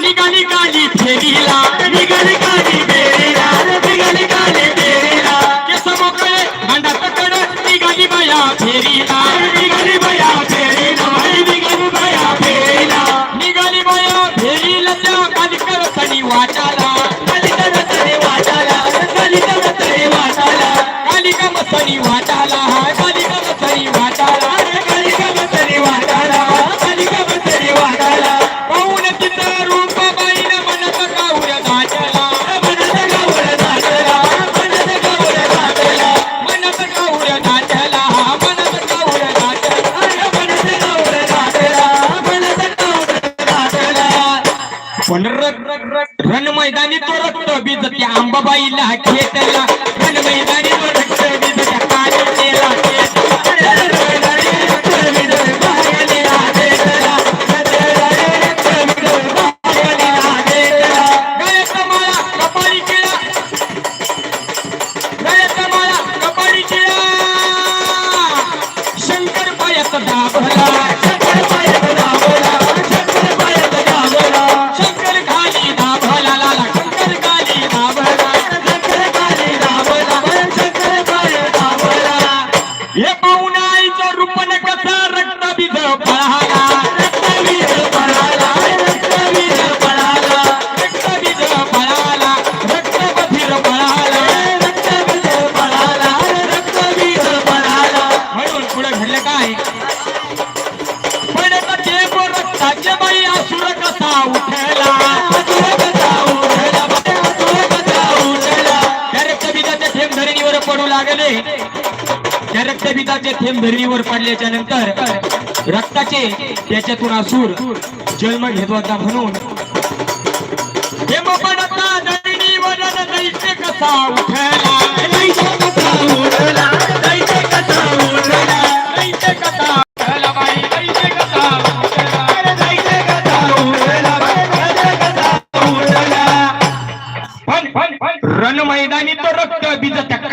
निघाली गाली फेरीला. मैदानी तो रक्त बीजते आंबाबाईला खेटला मैदानी या रक्तपिताचे थेंब धरणीवर पडल्याच्या नंतर रक्ताचे त्याच्यातून असूर जन्म घेत होता म्हणून. कसा उठला?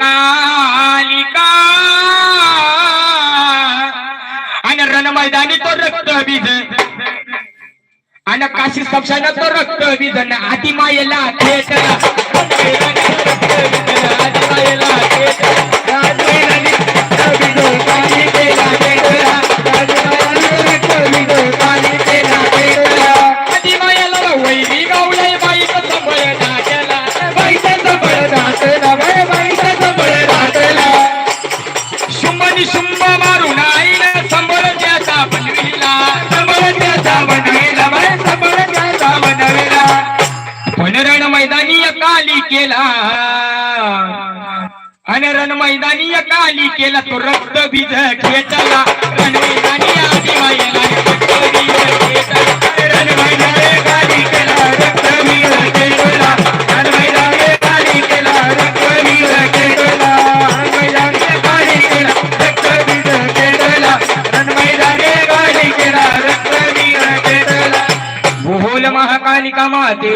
कालिका आणि रणमैदानी तो रक्त बीज. आणि काशी सपशाना तो रक्त बीज. आती मायेला थेट केला आणि रण मैदानी काली केला तो रक्त भिज खेचला रण मैदानी आधी मायला काली केला रक्त खेचला. काली केला रक्त खेचला. काली केला रक्त खेचला. काली केला रक्त खेचला. महाकालिका माते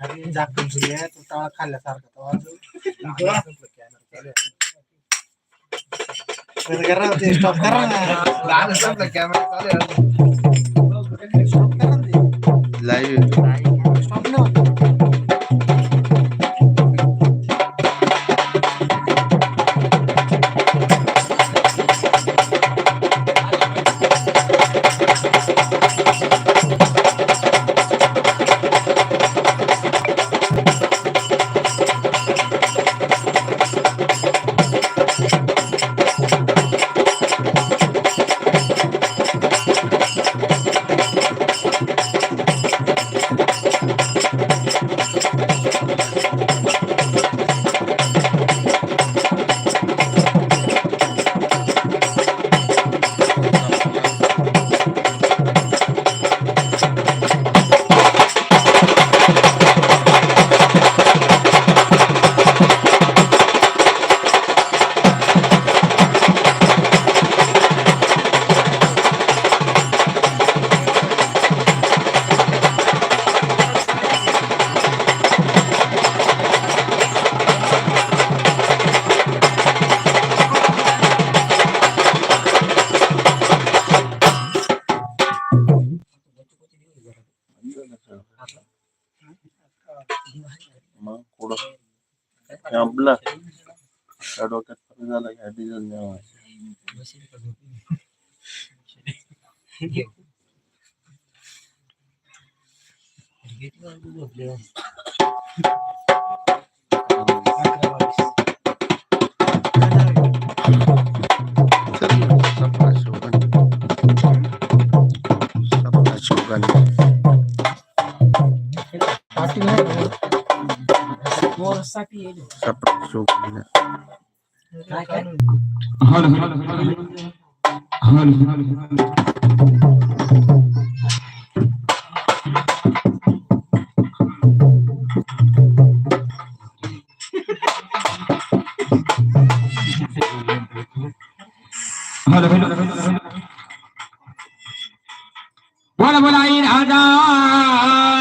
अरे झाकण सुरू आहे तो तवा खाल्ल्यासारखा तवा अजून बरं करा ना ते स्टॉप करा ना स्टॉप करा ना ते. लाईव्ह आपला त्या डोक्यात फरक झाला की डिझेल नाही सपना ولا بلاين عذاب